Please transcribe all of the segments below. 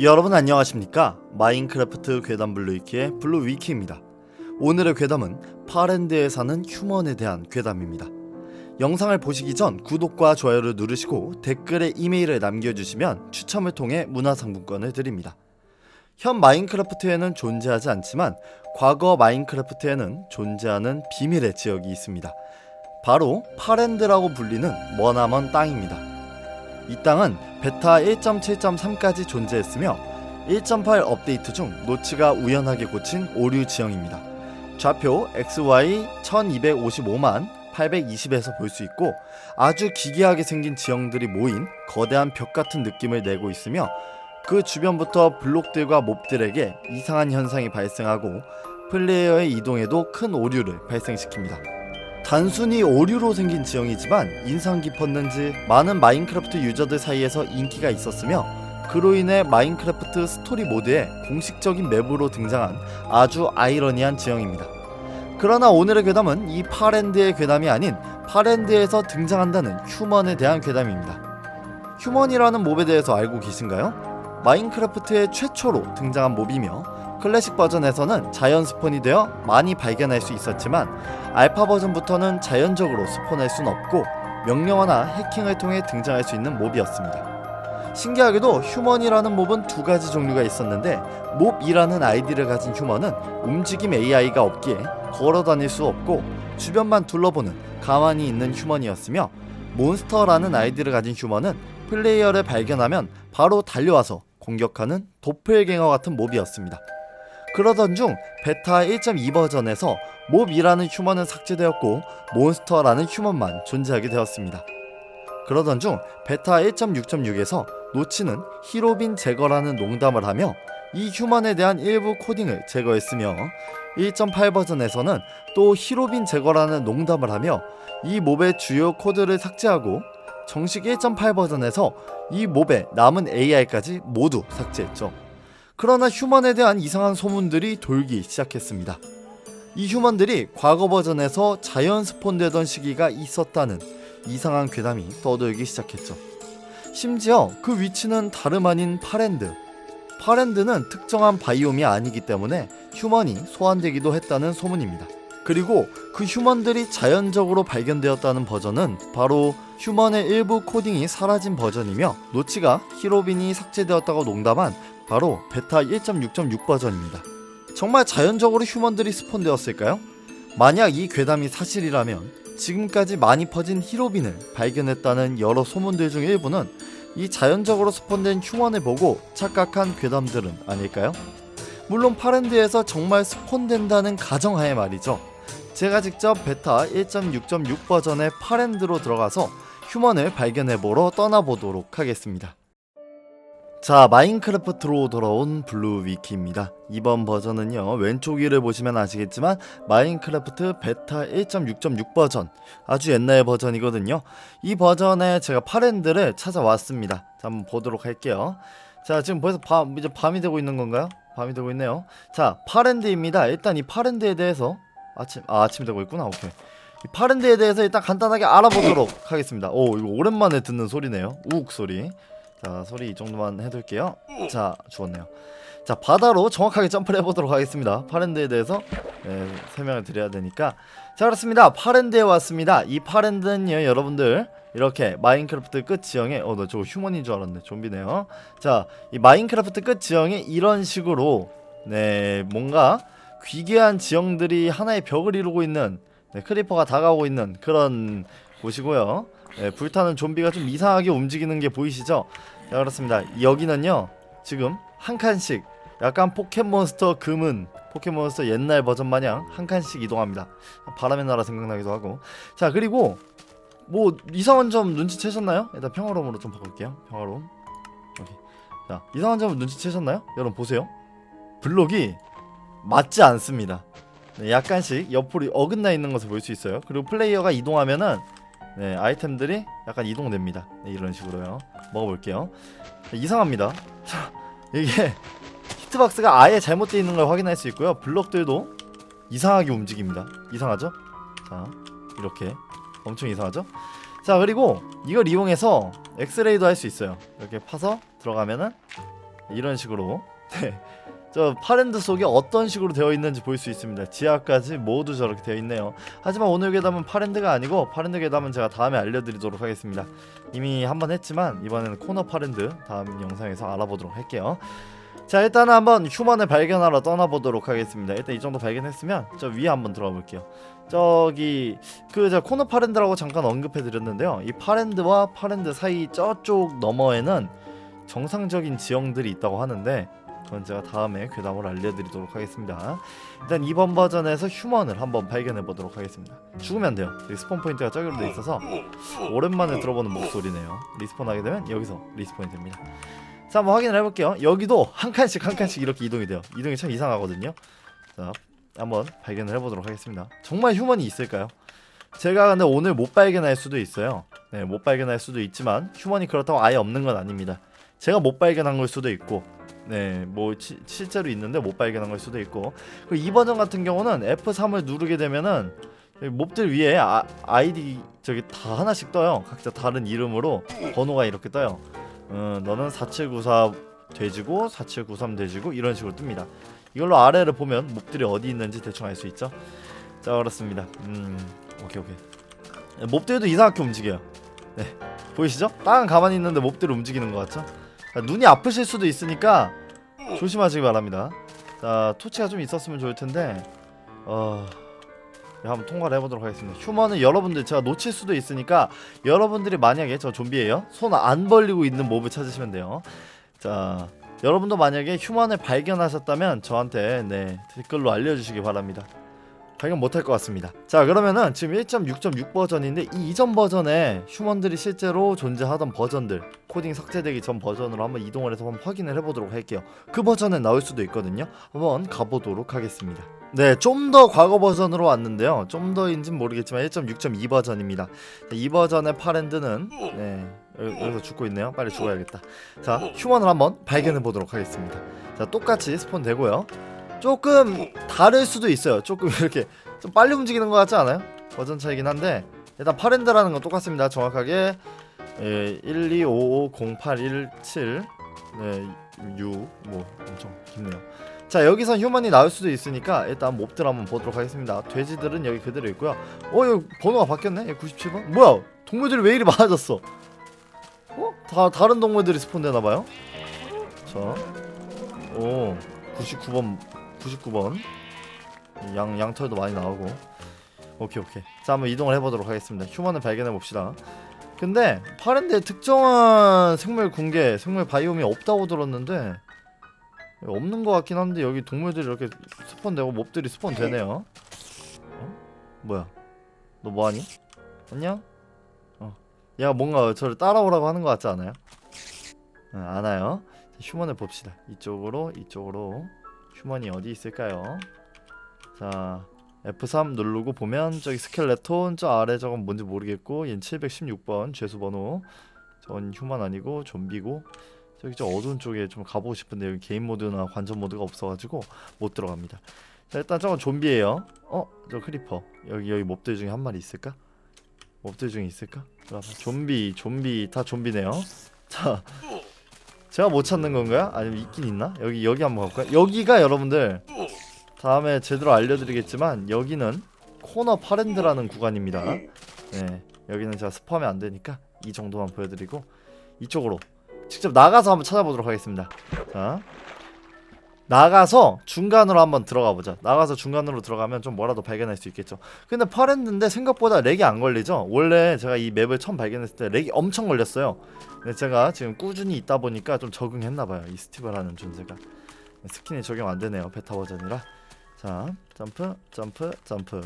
여러분 안녕하십니까? 마인크래프트 괴담 블루위키의 블루위키입니다. 오늘의 괴담은 파랜드에 사는 휴먼에 대한 괴담입니다. 영상을 보시기 전 구독과 좋아요를 누르시고 댓글에 이메일을 남겨주시면 추첨을 통해 문화상품권을 드립니다. 현 마인크래프트에는 존재하지 않지만 과거 마인크래프트에는 존재하는 비밀의 지역이 있습니다. 바로 파랜드라고 불리는 머나먼 땅입니다 이 땅은 베타 1.7.3까지 존재했으며 1.8 업데이트 중 노치가 우연하게 고친 오류 지형입니다. 좌표 XY 1255만 820에서 볼 수 있고 아주 기괴하게 생긴 지형들이 모인 거대한 벽 같은 느낌을 내고 있으며 그 주변부터 블록들과 몹들에게 이상한 현상이 발생하고 플레이어의 이동에도 큰 오류를 발생시킵니다. 단순히 오류로 생긴 지형이지만 인상 깊었는지 많은 마인크래프트 유저들 사이에서 인기가 있었으며 그로 인해 마인크래프트 스토리 모드에 공식적인 맵으로 등장한 아주 아이러니한 지형입니다. 그러나 오늘의 괴담은 이 파랜드의 괴담이 아닌 파랜드에서 등장한다는 휴먼에 대한 괴담입니다. 휴먼이라는 몹에 대해서 알고 계신가요? 마인크래프트의 최초로 등장한 몹이며 클래식 버전에서는 자연 스폰이 되어 많이 발견할 수 있었지만 알파 버전부터는 자연적으로 스폰할 순 없고 명령어나 해킹을 통해 등장할 수 있는 몹이었습니다. 신기하게도 휴먼이라는 몹은 두 가지 종류가 있었는데 몹이라는 아이디를 가진 휴먼은 움직임 AI가 없기에 걸어 다닐 수 없고 주변만 둘러보는 가만히 있는 휴먼이었으며 몬스터라는 아이디를 가진 휴먼은 플레이어를 발견하면 바로 달려와서 공격하는 도플갱어 같은 몹이었습니다. 그러던 중 베타 1.2 버전에서 몹이라는 휴먼은 삭제되었고 몬스터라는 휴먼만 존재하게 되었습니다. 그러던 중 베타 1.6.6에서 노치는 히로빈 제거라는 농담을 하며 이 휴먼에 대한 일부 코딩을 제거했으며 1.8 버전에서는 또 히로빈 제거라는 농담을 하며 이 몹의 주요 코드를 삭제하고 정식 1.8 버전에서 이 몹의 남은 AI까지 모두 삭제했죠. 그러나 휴먼에 대한 이상한 소문들이 돌기 시작했습니다. 이 휴먼들이 과거 버전에서 자연 스폰되던 시기가 있었다는 이상한 괴담이 떠돌기 시작했죠. 심지어 그 위치는 다름 아닌 파랜드. 파랜드는 특정한 바이옴이 아니기 때문에 휴먼이 소환되기도 했다는 소문입니다. 그리고 그 휴먼들이 자연적으로 발견되었다는 버전은 바로 휴먼의 일부 코딩이 사라진 버전이며 노치가 히로빈이 삭제되었다고 농담한 바로 베타 1.6.6 버전입니다. 정말 자연적으로 휴먼들이 스폰되었을까요? 만약 이 괴담이 사실이라면 지금까지 많이 퍼진 히로빈을 발견했다는 여러 소문들 중 일부는 이 자연적으로 스폰된 휴먼을 보고 착각한 괴담들은 아닐까요? 물론 파랜드에서 정말 스폰된다는 가정하에 말이죠. 제가 직접 베타 1.6.6 버전의 파랜드로 들어가서 휴먼을 발견해보러 떠나보도록 하겠습니다. 자, 마인크래프트로 돌아온 블루위키입니다. 이번 버전은요, 왼쪽 위를 보시면 아시겠지만, 마인크래프트 베타 1.6.6 버전, 아주 옛날 버전이거든요. 이 버전에 제가 파랜드를 찾아왔습니다. 자, 한번 보도록 할게요. 자, 지금 벌써 밤, 이제 밤이 되고 있는 건가요? 밤이 되고 있네요. 자, 파랜드입니다. 일단 이 파랜드에 대해서, 아침, 아, 아침이 되고 있구나. 오케이. 이 파랜드에 대해서 일단 간단하게 알아보도록 하겠습니다. 오, 이거 오랜만에 듣는 소리네요. 우욱 소리. 자 소리 이 정도만 해둘게요. 자 죽었네요. 자 바다로 정확하게 점프를 해보도록 하겠습니다. 파랜드에 대해서 네, 설명을 드려야 되니까. 자 그렇습니다. 파랜드에 왔습니다. 이 파랜드는요 여러분들 이렇게 마인크래프트 끝 지형에 어 나 저거 휴먼인 줄 알았네. 좀비네요. 자 이 마인크래프트 끝 지형에 이런 식으로 네 뭔가 귀괴한 지형들이 하나의 벽을 이루고 있는 네, 크리퍼가 다가오고 있는 그런 곳이고요. 네, 불타는 좀비가 좀 이상하게 움직이는 게 보이시죠? 자 그렇습니다. 여기는요 지금 한 칸씩 약간 포켓몬스터 금은 포켓몬스터 옛날 버전 마냥 한 칸씩 이동합니다. 바람의 나라 생각나기도 하고. 자 그리고 뭐 이상한 점 눈치채셨나요? 일단 평화로움으로 좀 바꿀게요. 평화로움. 자 이상한 점 눈치채셨나요? 여러분 보세요. 블록이 맞지 않습니다. 네, 약간씩 옆으로 어긋나 있는 것을 볼 수 있어요. 그리고 플레이어가 이동하면은 네 아이템들이 약간 이동됩니다. 네, 이런 식으로요. 먹어볼게요. 이상합니다. 자 이게 히트박스가 아예 잘못되어 있는 걸 확인할 수 있고요. 블럭들도 이상하게 움직입니다. 이상하죠? 자 이렇게 엄청 이상하죠? 자 그리고 이걸 이용해서 엑스레이도 할 수 있어요. 이렇게 파서 들어가면은 이런 식으로. 네. 저 파랜드 속에 어떤 식으로 되어 있는지 볼 수 있습니다. 지하까지 모두 저렇게 되어 있네요. 하지만 오늘 괴담은 파랜드가 아니고 파랜드 괴담은 제가 다음에 알려드리도록 하겠습니다. 이미 한번 했지만 이번에는 코너 파랜드 다음 영상에서 알아보도록 할게요. 자 일단은 한번 휴먼을 발견하러 떠나보도록 하겠습니다. 일단 이 정도 발견했으면 저 위에 한번 들어가 볼게요. 저기 그 제가 코너 파랜드라고 잠깐 언급해 드렸는데요. 이 파랜드와 파랜드 사이 저쪽 너머에는 정상적인 지형들이 있다고 하는데 그건 제가 다음에 괴담으로 알려드리도록 하겠습니다. 일단 이번 버전에서 휴먼을 한번 발견해 보도록 하겠습니다. 죽으면 안 돼요. 여기 스폰 포인트가 저기로 돼 있어서 오랜만에 들어보는 목소리네요. 리스폰 하게 되면 여기서 리스폰이 됩니다. 자 한번 확인을 해볼게요. 여기도 한 칸씩 한 칸씩 이렇게 이동이 돼요. 이동이 참 이상하거든요. 자 한번 발견을 해보도록 하겠습니다. 정말 휴먼이 있을까요? 제가 근데 오늘 못 발견할 수도 있어요. 네, 못 발견할 수도 있지만 휴먼이 그렇다고 아예 없는 건 아닙니다. 제가 못 발견한 걸 수도 있고, 네, 뭐 치- 실제로 있는데 못 발견한 걸 수도 있고. 그리고 이 버전 같은 경우는 F3을 누르게 되면은 몹들 위에 아, 아이디 저기 다 하나씩 떠요. 각자 다른 이름으로 번호가 이렇게 떠요. 어, 너는 4794 돼지고 4793 돼지고 이런 식으로 뜹니다. 이걸로 아래를 보면 몹들이 어디 있는지 대충 알 수 있죠. 자 그렇습니다. 음, 오케이 오케이. 몹들도 이상하게 움직여요. 네, 보이시죠? 땅은 가만히 있는데 몹들이 움직이는 것 같죠? 자, 눈이 아프실 수도 있으니까 조심하시기 바랍니다. 자, 토치가 좀 있었으면 좋을 텐데, 어, 네, 한번 통과를 해보도록 하겠습니다. 휴먼은 여러분들 제가 놓칠 수도 있으니까 여러분들이 만약에 저 좀비예요. 손 안 벌리고 있는 몹을 찾으시면 돼요. 자, 여러분도 만약에 휴먼을 발견하셨다면 저한테 네 댓글로 알려주시기 바랍니다. 발견 못할 것 같습니다. 자 그러면은 지금 1.6.6 버전인데 이 이전 버전에 휴먼들이 실제로 존재하던 버전들 코딩 삭제되기 전 버전으로 한번 이동을 해서 한번 확인을 해보도록 할게요. 그 버전에 나올 수도 있거든요. 한번 가보도록 하겠습니다. 네, 좀 더 과거 버전으로 왔는데요. 좀 더인진 모르겠지만 1.6.2 버전입니다. 이 버전의 파랜드는 네 여기- 여기서 죽고 있네요. 빨리 죽어야겠다. 자 휴먼을 한번 발견해 보도록 하겠습니다. 자 똑같이 스폰 되고요. 조금 다를 수도 있어요. 조금 이렇게 좀 빨리 움직이는 것 같지 않아요? 버전 차이긴 한데 일단 파랜드라는 건 똑같습니다. 정확하게 예, 125508117 네, 6, 뭐 엄청 깊네요. 자 여기서 휴먼이 나올 수도 있으니까 일단 몹들 한번 보도록 하겠습니다. 돼지들은 여기 그대로 있고요. 어 여기 번호가 바뀌었네. 97번. 뭐야? 동물들이 왜 이리 많아졌어? 어? 다 다른 동물들이 스폰되나 봐요. 자, 오 99번 99번 양 양털도 많이 나오고. 오케이 오케이. 자 한번 이동을 해보도록 하겠습니다. 휴먼을 발견해 봅시다. 근데 파랜드에 특정한 생물 궁계, 생물 바이옴이 없다고 들었는데 없는 것 같긴 한데 여기 동물들이 이렇게 스폰되고 몹들이 스폰되네요. 어? 뭐야? 너 뭐하니? 안녕? 어. 얘가 뭔가 저를 따라오라고 하는 것 같지 않아요? 응, 안 와요. 자, 휴먼을 봅시다. 이쪽으로 이쪽으로 휴먼이 어디 있을까요? 자 F3 누르고 보면 저기 스켈레톤 저 아래 저건 뭔지 모르겠고 얘는 716번 죄수 번호 전 휴먼 아니고 좀비고 저기 저 어두운 쪽에 좀 가보고 싶은데 여기 게임 모드나 관전 모드가 없어가지고 못 들어갑니다. 자 일단 저건 좀비예요. 어? 저 크리퍼 여기 여기 몹들 중에 한 마리 있을까? 몹들 중에 있을까? 좀비 좀비 다 좀비네요. 자 제가 못 찾는 건가요? 아니면 있긴 있나? 여기 여기 한번 가볼까요? 여기가 여러분들 다음에 제대로 알려드리겠지만 여기는 코너 파랜드라는 구간입니다. 네 여기는 제가 스포하면 안 되니까 이 정도만 보여드리고 이쪽으로 직접 나가서 한번 찾아보도록 하겠습니다. 자 나가서 중간으로 한번 들어가 보자. 나가서 중간으로 들어가면 좀 뭐라도 발견할 수 있겠죠. 근데 파랜드인데 생각보다 렉이 안 걸리죠. 원래 제가 이 맵을 처음 발견했을 때 렉이 엄청 걸렸어요. 근데 제가 지금 꾸준히 있다 보니까 좀 적응했나 봐요. 이 스티브라는 존재가 스킨이 적용 안 되네요. 베타 버전이라. 자 점프 점프 점프.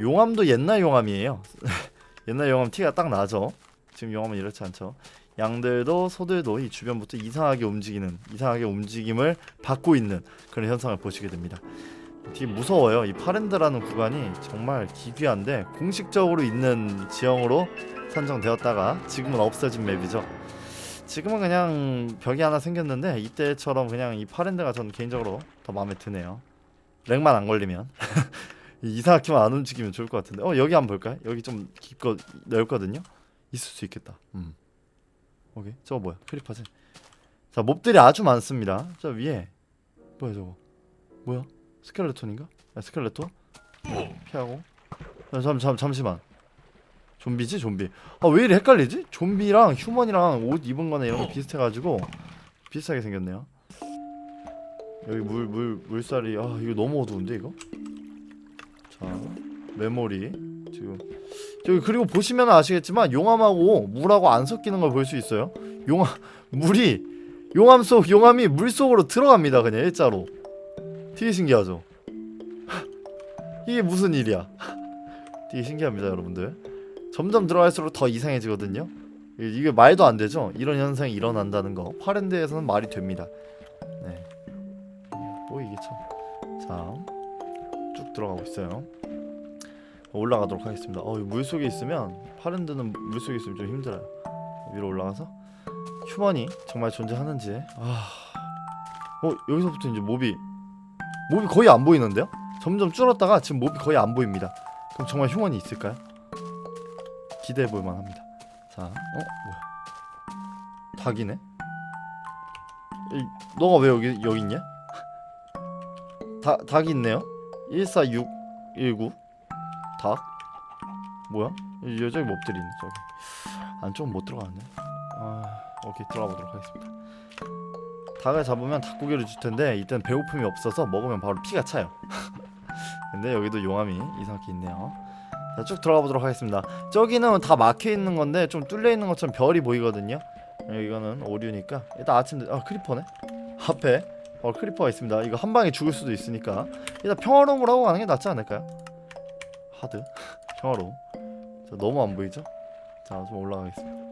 용암도 옛날 용암이에요. 옛날 용암 티가 딱 나죠. 지금 용암은 이렇지 않죠. 양들도 소들도 이 주변부터 이상하게 움직이는 이상하게 움직임을 받고 있는 그런 현상을 보시게 됩니다. 되게 무서워요. 이 파랜드라는 구간이 정말 기괴한데 공식적으로 있는 지형으로 선정되었다가 지금은 없어진 맵이죠. 지금은 그냥 벽이 하나 생겼는데 이때처럼 그냥 이 파랜드가 전 개인적으로 더 마음에 드네요. 렉만 안 걸리면 이상하게만 안 움직이면 좋을 것 같은데. 어 여기 한번 볼까요? 여기 좀 깊고 넓거든요. 있을 수 있겠다. 음. 오케이. 저거 뭐야? 크리퍼지. 자 몹들이 아주 많습니다 저 위에 뭐야 저거 뭐야 스켈레톤인가? 아, 스켈레톤? 피하고 야, 잠, 잠, 잠시만 좀비지 좀비 아 왜 이리 헷갈리지? 좀비랑 휴먼이랑 옷 입은 거나 이런 거 비슷해가지고 비슷하게 생겼네요 여기 물 물 물살이 아 이거 너무 어두운데 이거 자 메모리 지금 저기 그리고 보시면 아시겠지만 용암하고 물하고 안 섞이는 걸 볼 수 있어요. 용암 물이 용암 속 용암이 물 속으로 들어갑니다 그냥 일자로. 되게 신기하죠? 이게 무슨 일이야? 되게 신기합니다 여러분들. 점점 들어갈수록 더 이상해지거든요? 이게 이게 말도 안 되죠? 이런 현상이 일어난다는 거. 파랜드에서는 말이 됩니다. 네. 보이겠죠 자쭉 들어가고 있어요 올라가도록 하겠습니다 어, 물 속에 있으면 파랜드는 물 속에 있으면 좀 힘들어요 위로 올라가서 휴먼이 정말 존재하는지 아... 어 여기서부터 이제 몹이 몹이 거의 안 보이는데요? 점점 줄었다가 지금 몹이 거의 안 보입니다 그럼 정말 휴먼이 있을까요? 기대해 볼 만 합니다 자, 어? 뭐야 닭이네? 이, 너가 왜 여기 여기 있냐? 닭 닭이 있네요 14619 닭? 뭐야? 이 여자기 몹들이 있네 저기. 안쪽은 못 들어가네. 아 오케이 들어가 보도록 하겠습니다. 닭을 잡으면 닭고기를 줄 텐데 이때는 배고픔이 없어서 먹으면 바로 피가 차요. 근데 여기도 용암이 이상하게 있네요. 자 쭉 들어가 보도록 하겠습니다. 저기는 다 막혀 있는 건데 좀 뚫려 있는 것처럼 별이 보이거든요. 예, 이거는 오류니까. 일단 아침 아 크리퍼네? 앞에? 어 크리퍼가 있습니다. 이거 한 방에 죽을 수도 있으니까. 일단 평화로움을 하고 가는 게 낫지 않을까요? 하드? 평화로움 자, 너무 안 보이죠? 자 좀 올라가겠습니다.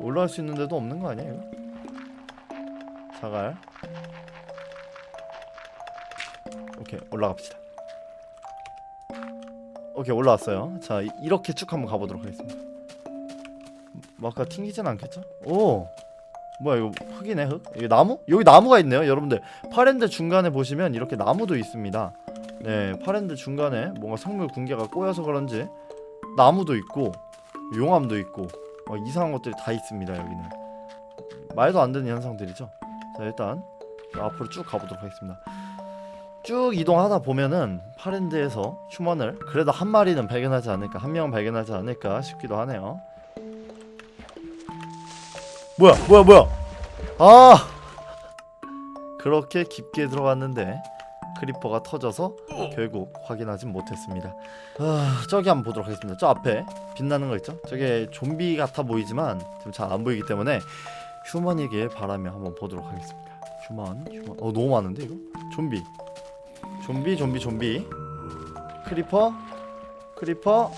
올라갈 수 있는 데도 없는 거 이거? 자갈. 오케이 올라갑시다. 오케이 올라왔어요. 자 이- 이렇게 쭉 한번 가보도록 하겠습니다. 뭐 아까 튕기진 않겠죠? 오! 뭐야 이거 흙이네 흙? 이게 나무? 여기 나무가 있네요 여러분들. 파랜드 중간에 보시면 이렇게 나무도 있습니다 네 파랜드 중간에 뭔가 생물 군계가 꼬여서 그런지 나무도 있고 용암도 있고 어, 이상한 것들이 다 있습니다 여기는. 말도 안 되는 현상들이죠? 자 일단 앞으로 쭉 가보도록 하겠습니다. 쭉 이동하다 보면은 파랜드에서 휴먼을 그래도 한 마리는 발견하지 않을까 한 명은 발견하지 않을까 싶기도 하네요. 뭐야 뭐야 뭐야? 아! 그렇게 깊게 들어갔는데 크리퍼가 터져서 결국 확인하진 못했습니다. 아 저기 한번 보도록 하겠습니다. 저 앞에 빛나는 거 있죠? 저게 좀비 같아 보이지만 지금 잘 안 보이기 때문에 휴먼이길 바라며 한번 보도록 하겠습니다. 휴먼 휴먼. 어 너무 많은데 이거? 좀비. 좀비 좀비 좀비. 크리퍼? 크리퍼?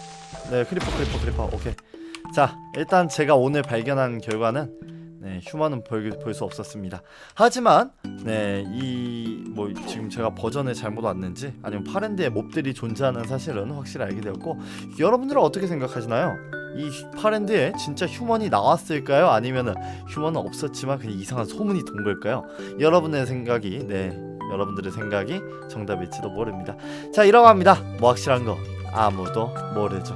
네 크리퍼 크리퍼 크리퍼. 오케이. 자 일단 제가 오늘 발견한 결과는 네 휴먼은 볼 수 없었습니다 하지만 네 이 뭐 지금 제가 버전을 잘못 왔는지 아니면 파랜드에 몹들이 존재하는 사실은 확실히 알게 되었고 여러분들은 어떻게 생각하시나요? 이 파랜드에 진짜 휴먼이 나왔을까요? 아니면은 휴먼은 없었지만 그냥 이상한 소문이 돈 걸까요? 여러분의 생각이 네 여러분들의 생각이 정답일지도 모릅니다. 자 이러고 합니다. 뭐 확실한 거 아무도 모르죠.